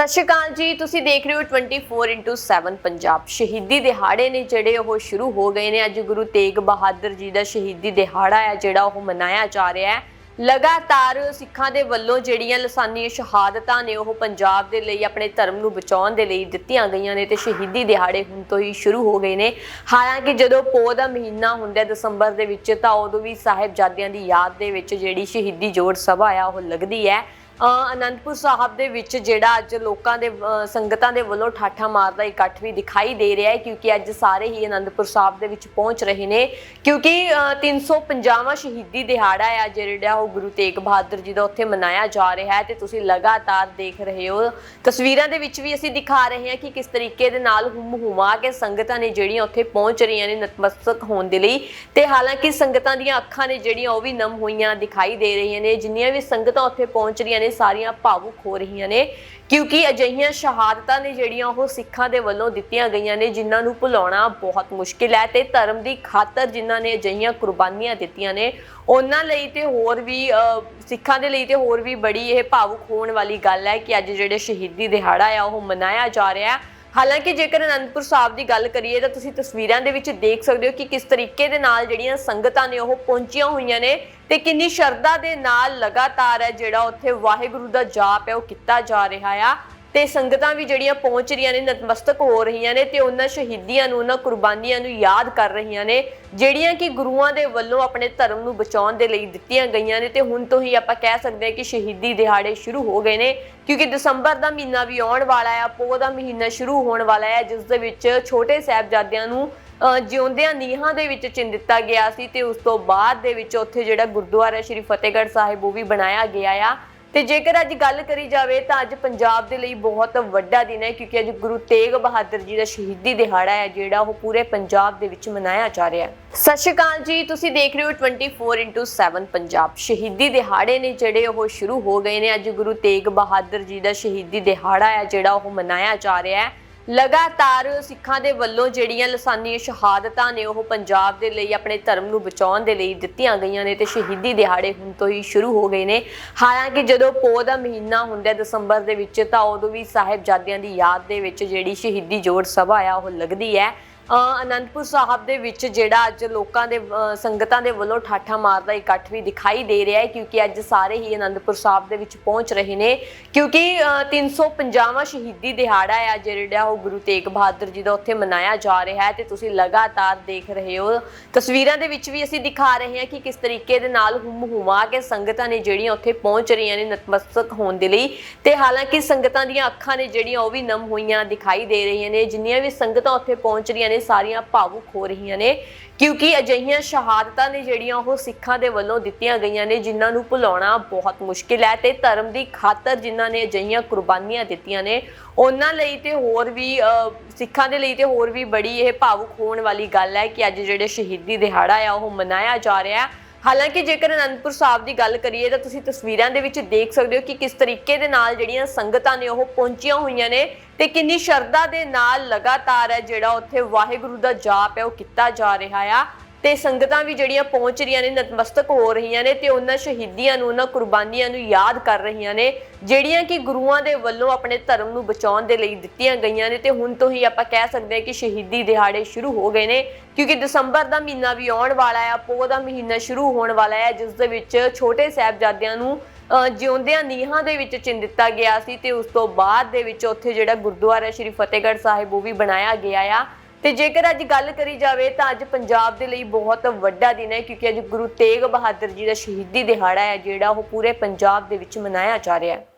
ਸਤਿ ਸ਼੍ਰੀ ਅਕਾਲ ਜੀ। ਤੁਸੀਂ ਦੇਖ ਰਹੇ ਹੋ 24/7 ਪੰਜਾਬ। ਸ਼ਹੀਦੀ ਦਿਹਾੜੇ ਨੇ ਜਿਹੜੇ ਉਹ ਸ਼ੁਰੂ ਹੋ ਗਏ ਨੇ। ਅੱਜ ਗੁਰੂ ਤੇਗ ਬਹਾਦਰ ਜੀ ਦਾ ਸ਼ਹੀਦੀ ਦਿਹਾੜਾ ਹੈ, ਜਿਹੜਾ ਉਹ ਮਨਾਇਆ ਜਾ ਰਿਹਾ ਹੈ। ਲਗਾਤਾਰ ਸਿੱਖਾਂ ਦੇ ਵੱਲੋਂ ਜਿਹੜੀਆਂ ਲਸਾਨੀ ਸ਼ਹਾਦਤਾਂ ਨੇ, ਉਹ ਪੰਜਾਬ ਦੇ ਲਈ, ਆਪਣੇ ਧਰਮ ਨੂੰ ਬਚਾਉਣ ਦੇ ਲਈ ਦਿੱਤੀਆਂ ਗਈਆਂ ਨੇ ਤੇ ਸ਼ਹੀਦੀ ਦਿਹਾੜੇ ਹੁਣ ਤੋਂ ਹੀ ਸ਼ੁਰੂ ਹੋ ਗਏ ਨੇ। ਹਾਲਾਂਕਿ ਜਦੋਂ ਪੋਹ ਦਾ ਮਹੀਨਾ ਹੁੰਦਾ ਦਸੰਬਰ ਦੇ ਵਿੱਚ, ਤਾਂ ਉਦੋਂ ਵੀ ਸਾਹਿਬਜ਼ਾਦਿਆਂ ਦੀ ਯਾਦ ਦੇ ਵਿੱਚ ਜਿਹੜੀ ਸ਼ਹੀਦੀ ਜੋੜ ਸਭਾ ਆ, ਉਹ ਲੱਗਦੀ ਹੈ। ਅਨੰਦਪੁਰ ਸਾਹਿਬ ਦੇ ਵਿੱਚ ਜਿਹੜਾ ਅੱਜ ਲੋਕਾਂ ਦੇ ਸੰਗਤਾਂ ਦੇ ਵੱਲੋਂ ਠਾਠਾ ਮਾਰਦਾ ਇਕੱਠ ਵੀ ਦਿਖਾਈ ਦੇ ਰਿਹਾ ਹੈ ਕਿਉਂਕਿ ਅੱਜ ਸਾਰੇ ਹੀ ਅਨੰਦਪੁਰ ਸਾਹਿਬ ਦੇ ਵਿੱਚ ਪਹੁੰਚ ਰਹੇ ਨੇ। ਕਿਉਂਕਿ ਅ, 350ਵਾਂ ਸ਼ਹੀਦੀ ਦਿਹਾੜਾ ਹੈ ਜਿਹੜਾ ਉਹ ਗੁਰੂ ਤੇਗ ਬਹਾਦਰ ਜੀ ਦਾ ਉੱਥੇ ਮਨਾਇਆ ਜਾ ਰਿਹਾ ਹੈ ਤੇ ਤੁਸੀਂ ਲਗਾਤਾਰ ਦੇਖ ਰਹੇ ਹੋ। ਤਸਵੀਰਾਂ ਦੇ ਵਿੱਚ ਵੀ ਅਸੀਂ ਦਿਖਾ ਰਹੇ ਹਾਂ ਕਿ ਕਿਸ ਤਰੀਕੇ ਦੇ ਨਾਲ ਹੁਮ ਹੁਮਾ ਕੇ ਸੰਗਤਾਂ ਨੇ ਜਿਹੜੀਆਂ ਉੱਥੇ ਪਹੁੰਚ ਰਹੀਆਂ ਨੇ ਨਤਮਸਤਕ ਹੋਣ ਦੇ ਲਈ ਤੇ ਹਾਲਾਂਕਿ ਸੰਗਤਾਂ ਦੀਆਂ ਅੱਖਾਂ ਨੇ ਜਿਹੜੀਆਂ ਉਹ ਵੀ ਨਮ ਹੋਈਆਂ ਦਿਖਾਈ ਦੇ ਰਹੀਆਂ ਨੇ ਜਿੰਨੀਆਂ ਵੀ ਸੰਗਤਾਂ ਉੱਥੇ ਪਹੁੰਚ ਰਹੀਆਂ ਨੇ ਸਾਰੀਆਂ ਭਾਵੁਕ ਹੋ ਰਹੀਆਂ ਨੇ ਕਿਉਂਕਿ ਅਜਿਹੀਆਂ ਸ਼ਹਾਦਤਾਂ ਨੇ ਜਿਹੜੀਆਂ ਉਹ ਸਿੱਖਾਂ ਦੇ ਵੱਲੋਂ ਦਿੱਤੀਆਂ ਗਈਆਂ ਨੇ ਜਿਨ੍ਹਾਂ ਨੂੰ ਭੁਲਾਉਣਾ ਬਹੁਤ ਮੁਸ਼ਕਿਲ ਹੈ ਤੇ ਧਰਮ ਦੀ ਖਾਤਰ ਜਿਨ੍ਹਾਂ ਨੇ ਅਜਿਹੀਆਂ ਕੁਰਬਾਨੀਆਂ ਦਿੱਤੀਆਂ ਨੇ ਉਹਨਾਂ ਲਈ ਤੇ ਹੋਰ ਵੀ ਅ, ਸਿੱਖਾਂ ਦੇ ਲਈ ਤੇ ਹੋਰ ਵੀ ਬੜੀ ਇਹ ਭਾਵੁਕ ਹੋਣ ਵਾਲੀ ਗੱਲ ਹੈ ਕਿ ਅੱਜ ਜਿਹੜੇ ਸ਼ਹੀਦੀ ਦਿਹਾੜਾ ਆ ਉਹ ਮਨਾਇਆ ਜਾ ਰਿਹਾ ਹੈ। ਹਾਲਾਂਕਿ ਜੇਕਰ ਅਨੰਦਪੁਰ ਸਾਹਿਬ ਦੀ ਗੱਲ ਕਰੀਏ ਤਾਂ ਤੁਸੀਂ ਤਸਵੀਰਾਂ ਦੇ ਵਿੱਚ ਦੇਖ ਸਕਦੇ ਹੋ ਕਿ ਕਿਸ ਤਰੀਕੇ ਦੇ ਨਾਲ ਜਿਹੜੀਆਂ ਸੰਗਤਾਂ ਨੇ ਉਹ ਪਹੁੰਚੀਆਂ ਹੋਈਆਂ ਨੇ ਤੇ ਕਿੰਨੀ ਸ਼ਰਧਾ ਦੇ ਨਾਲ ਲਗਾਤਾਰ ਹੈ ਜਿਹੜਾ ਉੱਥੇ ਵਾਹਿਗੁਰੂ ਦਾ ਜਾਪ ਹੈ, ਉਹ ਕੀਤਾ ਜਾ ਰਿਹਾ ਆ। ਤੇ ਸੰਗਤਾਂ ਵੀ ਜਿਹੜੀਆਂ ਪਹੁੰਚ ਰਹੀਆਂ ਨੇ ਨਤਮਸਤਕ ਹੋ ਰਹੀਆਂ ਨੇ ਤੇ ਉਹਨਾਂ ਸ਼ਹੀਦੀਆਂ ਨੂੰ ਉਹਨਾਂ ਕੁਰਬਾਨੀਆਂ ਨੂੰ ਯਾਦ ਕਰ ਰਹੀਆਂ ਨੇ ਜਿਹੜੀਆਂ ਕਿ ਗੁਰੂਆਂ ਦੇ ਵੱਲੋਂ ਆਪਣੇ ਧਰਮ ਨੂੰ ਬਚਾਉਣ ਦੇ ਲਈ ਦਿੱਤੀਆਂ ਗਈਆਂ ਨੇ ਤੇ ਹੁਣ ਤੋਂ ਹੀ ਆਪਾਂ ਕਹਿ ਸਕਦੇ ਹਾਂ ਕਿ ਸ਼ਹੀਦੀ ਦਿਹਾੜੇ ਸ਼ੁਰੂ ਹੋ ਗਏ ਨੇ ਕਿਉਂਕਿ ਦਸੰਬਰ ਦਾ ਮਹੀਨਾ ਵੀ ਆਉਣ ਵਾਲਾ ਹੈ ਪੋਹ ਦਾ ਮਹੀਨਾ ਸ਼ੁਰੂ ਹੋਣ ਵਾਲਾ ਹੈ ਜਿਸ ਦੇ ਵਿੱਚ ਛੋਟੇ ਸਾਹਿਬਜ਼ਾਦਿਆਂ ਨੂੰ ਅ, ਜਿਉਂਦਿਆਂ ਨੀਹਾਂ ਦੇ ਵਿੱਚ ਚਿਣ ਦਿੱਤਾ ਗਿਆ ਸੀ ਤੇ ਉਸ ਤੋਂ ਬਾਅਦ ਦੇ ਵਿੱਚ ਉੱਥੇ ਜਿਹੜਾ ਗੁਰਦੁਆਰਾ ਸ਼੍ਰੀ ਫਤਿਹਗੜ੍ਹ ਸਾਹਿਬ ਉਹ ਵੀ ਬਣਾਇਆ ਗਿਆ ਆ। ਤੇ ਜੇਕਰ ਅੱਜ ਗੱਲ ਕਰੀ ਜਾਵੇ ਤਾਂ ਅੱਜ ਪੰਜਾਬ ਦੇ ਲਈ ਬਹੁਤ ਵੱਡਾ ਦਿਨ ਹੈ, ਕਿਉਂਕਿ ਅੱਜ ਗੁਰੂ ਤੇਗ ਬਹਾਦਰ ਜੀ ਦਾ ਸ਼ਹੀਦੀ ਦਿਹਾੜਾ ਹੈ, ਜਿਹੜਾ ਉਹ ਪੂਰੇ ਪੰਜਾਬ ਦੇ ਵਿੱਚ ਮਨਾਇਆ ਜਾ ਰਿਹਾ ਹੈ। ਸਤਿ ਸ਼੍ਰੀ ਅਕਾਲ ਜੀ, ਤੁਸੀਂ ਦੇਖ ਰਹੇ ਹੋ 24/7 ਪੰਜਾਬ। ਸ਼ਹੀਦੀ ਦਿਹਾੜੇ ਨੇ ਜਿਹੜੇ ਉਹ ਸ਼ੁਰੂ ਹੋ ਗਏ ਨੇ, ਅੱਜ ਗੁਰੂ ਤੇਗ ਬਹਾਦਰ ਜੀ ਦਾ ਸ਼ਹੀਦੀ ਦਿਹਾੜਾ ਹੈ, ਜਿਹੜਾ ਉਹ ਮਨਾਇਆ ਜਾ ਰਿਹਾ ਹੈ। ਲਗਾਤਾਰ ਸਿੱਖਾਂ ਦੇ ਵੱਲੋਂ ਜਿਹੜੀਆਂ ਲਸਾਨੀ ਸ਼ਹਾਦਤਾਂ ਨੇ ਉਹ ਪੰਜਾਬ ਦੇ ਲਈ, ਆਪਣੇ ਧਰਮ ਨੂੰ ਬਚਾਉਣ ਦੇ ਲਈ ਦਿੱਤੀਆਂ ਗਈਆਂ ਨੇ ਤੇ ਸ਼ਹੀਦੀ ਦਿਹਾੜੇ ਹੁਣ ਤੋਂ ਹੀ ਸ਼ੁਰੂ ਹੋ ਗਏ ਨੇ। ਹਾਲਾਂਕਿ ਜਦੋਂ ਪੋਹ ਦਾ ਮਹੀਨਾ ਹੁੰਦਾ ਦਸੰਬਰ ਦੇ ਵਿੱਚ, ਤਾਂ ਉਦੋਂ ਵੀ ਸਾਹਿਬਜ਼ਾਦਿਆਂ ਦੀ ਯਾਦ ਦੇ ਵਿੱਚ ਜਿਹੜੀ ਸ਼ਹੀਦੀ ਜੋੜ ਸਭਾ ਆ, ਉਹ ਲੱਗਦੀ ਹੈ। ਅਨੰਦਪੁਰ ਸਾਹਿਬ ਦੇ ਵਿੱਚ ਜਿਹੜਾ ਅੱਜ ਲੋਕਾਂ ਦੇ ਸੰਗਤਾਂ ਦੇ ਵੱਲੋਂ ਠਾਠਾ ਮਾਰਦਾ ਇਕੱਠ ਵੀ ਦਿਖਾਈ ਦੇ ਰਿਹਾ ਹੈ ਕਿਉਂਕਿ ਅੱਜ ਸਾਰੇ ਹੀ ਅਨੰਦਪੁਰ ਸਾਹਿਬ ਦੇ ਵਿੱਚ ਪਹੁੰਚ ਰਹੇ ਨੇ। ਕਿਉਂਕਿ ਅ, 350ਵਾਂ ਸ਼ਹੀਦੀ ਦਿਹਾੜਾ ਹੈ ਜਿਹੜਾ ਉਹ ਗੁਰੂ ਤੇਗ ਬਹਾਦਰ ਜੀ ਦਾ ਉੱਥੇ ਮਨਾਇਆ ਜਾ ਰਿਹਾ ਹੈ ਤੇ ਤੁਸੀਂ ਲਗਾਤਾਰ ਦੇਖ ਰਹੇ ਹੋ। ਤਸਵੀਰਾਂ ਦੇ ਵਿੱਚ ਵੀ ਅਸੀਂ ਦਿਖਾ ਰਹੇ ਹਾਂ ਕਿ ਕਿਸ ਤਰੀਕੇ ਦੇ ਨਾਲ ਹੁਮ ਹੁਮਾ ਕੇ ਸੰਗਤਾਂ ਨੇ ਜਿਹੜੀਆਂ ਉੱਥੇ ਪਹੁੰਚ ਰਹੀਆਂ ਨੇ ਨਤਮਸਤਕ ਹੋਣ ਦੇ ਲਈ ਤੇ ਹਾਲਾਂਕਿ ਸੰਗਤਾਂ ਦੀਆਂ ਅੱਖਾਂ ਨੇ ਜਿਹੜੀਆਂ ਉਹ ਵੀ ਨਮ ਹੋਈਆਂ ਦਿਖਾਈ ਦੇ ਰਹੀਆਂ ਨੇ ਜਿੰਨੀਆਂ ਵੀ ਸੰਗਤਾਂ ਉੱਥੇ ਪਹੁੰਚ ਰਹੀਆਂ ਨੇ ਸਾਰੀਆਂ ਭਾਵੁਕ ਹੋ ਰਹੀਆਂ ਨੇ ਕਿਉਂਕਿ ਅਜਿਹੀਆਂ ਸ਼ਹਾਦਤਾਂ ਨੇ ਜਿਹੜੀਆਂ ਉਹ ਸਿੱਖਾਂ ਦੇ ਵੱਲੋਂ ਦਿੱਤੀਆਂ ਗਈਆਂ ਨੇ ਜਿਨ੍ਹਾਂ ਨੂੰ ਭੁਲਾਉਣਾ ਬਹੁਤ ਮੁਸ਼ਕਿਲ ਹੈ ਤੇ ਧਰਮ ਦੀ ਖਾਤਰ ਜਿਨ੍ਹਾਂ ਨੇ ਅਜਿਹੀਆਂ ਕੁਰਬਾਨੀਆਂ ਦਿੱਤੀਆਂ ਨੇ ਉਹਨਾਂ ਲਈ ਤੇ ਹੋਰ ਵੀ ਅ, ਸਿੱਖਾਂ ਦੇ ਲਈ ਤੇ ਹੋਰ ਵੀ ਬੜੀ ਇਹ ਭਾਵੁਕ ਹੋਣ ਵਾਲੀ ਗੱਲ ਹੈ ਕਿ ਅੱਜ ਜਿਹੜੇ ਸ਼ਹੀਦੀ ਦਿਹਾੜਾ ਆ ਉਹ ਮਨਾਇਆ ਜਾ ਰਿਹਾ ਹੈ। ਹਾਲਾਂਕਿ ਜੇਕਰ ਅਨੰਦਪੁਰ ਸਾਹਿਬ ਦੀ ਗੱਲ ਕਰੀਏ ਤਾਂ ਤੁਸੀਂ ਤਸਵੀਰਾਂ ਦੇ ਵਿੱਚ ਦੇਖ ਸਕਦੇ ਹੋ ਕਿ ਕਿਸ ਤਰੀਕੇ ਦੇ ਨਾਲ ਜਿਹੜੀਆਂ ਸੰਗਤਾਂ ਨੇ ਉਹ ਪਹੁੰਚੀਆਂ ਹੋਈਆਂ ਨੇ ਤੇ ਕਿੰਨੀ ਸ਼ਰਧਾ ਦੇ ਨਾਲ ਲਗਾਤਾਰ ਹੈ ਜਿਹੜਾ ਉੱਥੇ ਵਾਹਿਗੁਰੂ ਦਾ ਜਾਪ ਹੈ, ਉਹ ਕੀਤਾ ਜਾ ਰਿਹਾ ਆ। ਤੇ ਸੰਗਤਾਂ ਵੀ ਜਿਹੜੀਆਂ ਪਹੁੰਚ ਰਹੀਆਂ ਨੇ, ਨਤਮਸਤਕ ਹੋ ਰਹੀਆਂ ਨੇ ਤੇ ਉਹਨਾਂ ਸ਼ਹੀਦੀਆਂ ਨੂੰ, ਉਹਨਾਂ ਕੁਰਬਾਨੀਆਂ ਨੂੰ ਯਾਦ ਕਰ ਰਹੀਆਂ ਨੇ, ਜਿਹੜੀਆਂ ਕਿ ਗੁਰੂਆਂ ਦੇ ਵੱਲੋਂ ਆਪਣੇ ਧਰਮ ਨੂੰ ਬਚਾਉਣ ਦੇ ਲਈ ਦਿੱਤੀਆਂ ਗਈਆਂ ਨੇ ਤੇ ਹੁਣ ਤੋਂ ਹੀ ਆਪਾਂ ਕਹਿ ਸਕਦੇ ਹਾਂ ਕਿ ਸ਼ਹੀਦੀ ਦਿਹਾੜੇ ਸ਼ੁਰੂ ਹੋ ਗਏ ਨੇ, ਕਿਉਂਕਿ ਦਸੰਬਰ ਦਾ ਮਹੀਨਾ ਵੀ ਆਉਣ ਵਾਲਾ ਹੈ, ਪੋਹ ਦਾ ਮਹੀਨਾ ਸ਼ੁਰੂ ਹੋਣ ਵਾਲਾ ਹੈ, ਜਿਸ ਦੇ ਵਿੱਚ ਛੋਟੇ ਸਾਹਿਬਜ਼ਾਦਿਆਂ ਨੂੰ ਜਿਉਂਦਿਆਂ ਨੀਹਾਂ ਦੇ ਵਿੱਚ ਚਿਣ ਦਿੱਤਾ ਗਿਆ ਸੀ ਤੇ ਉਸ ਤੋਂ ਬਾਅਦ ਦੇ ਵਿੱਚ ਉੱਥੇ ਜਿਹੜਾ ਗੁਰਦੁਆਰਾ ਸ਼੍ਰੀ ਫਤਿਹਗੜ੍ਹ ਸਾਹਿਬ, ਉਹ ਵੀ ਬਣਾਇਆ ਗਿਆ ਆ। ਤੇ ਜੇਕਰ ਅੱਜ ਗੱਲ ਕਰੀ ਜਾਵੇ ਤਾਂ ਅੱਜ ਪੰਜਾਬ ਦੇ ਲਈ ਬਹੁਤ ਵੱਡਾ ਦਿਨ ਹੈ, ਕਿਉਂਕਿ ਅੱਜ ਗੁਰੂ ਤੇਗ ਬਹਾਦਰ ਜੀ ਦਾ ਸ਼ਹੀਦੀ ਦਿਹਾੜਾ ਹੈ, ਜਿਹੜਾ ਉਹ ਪੂਰੇ ਪੰਜਾਬ ਦੇ ਵਿੱਚ ਮਨਾਇਆ ਜਾ ਰਿਹਾ ਹੈ।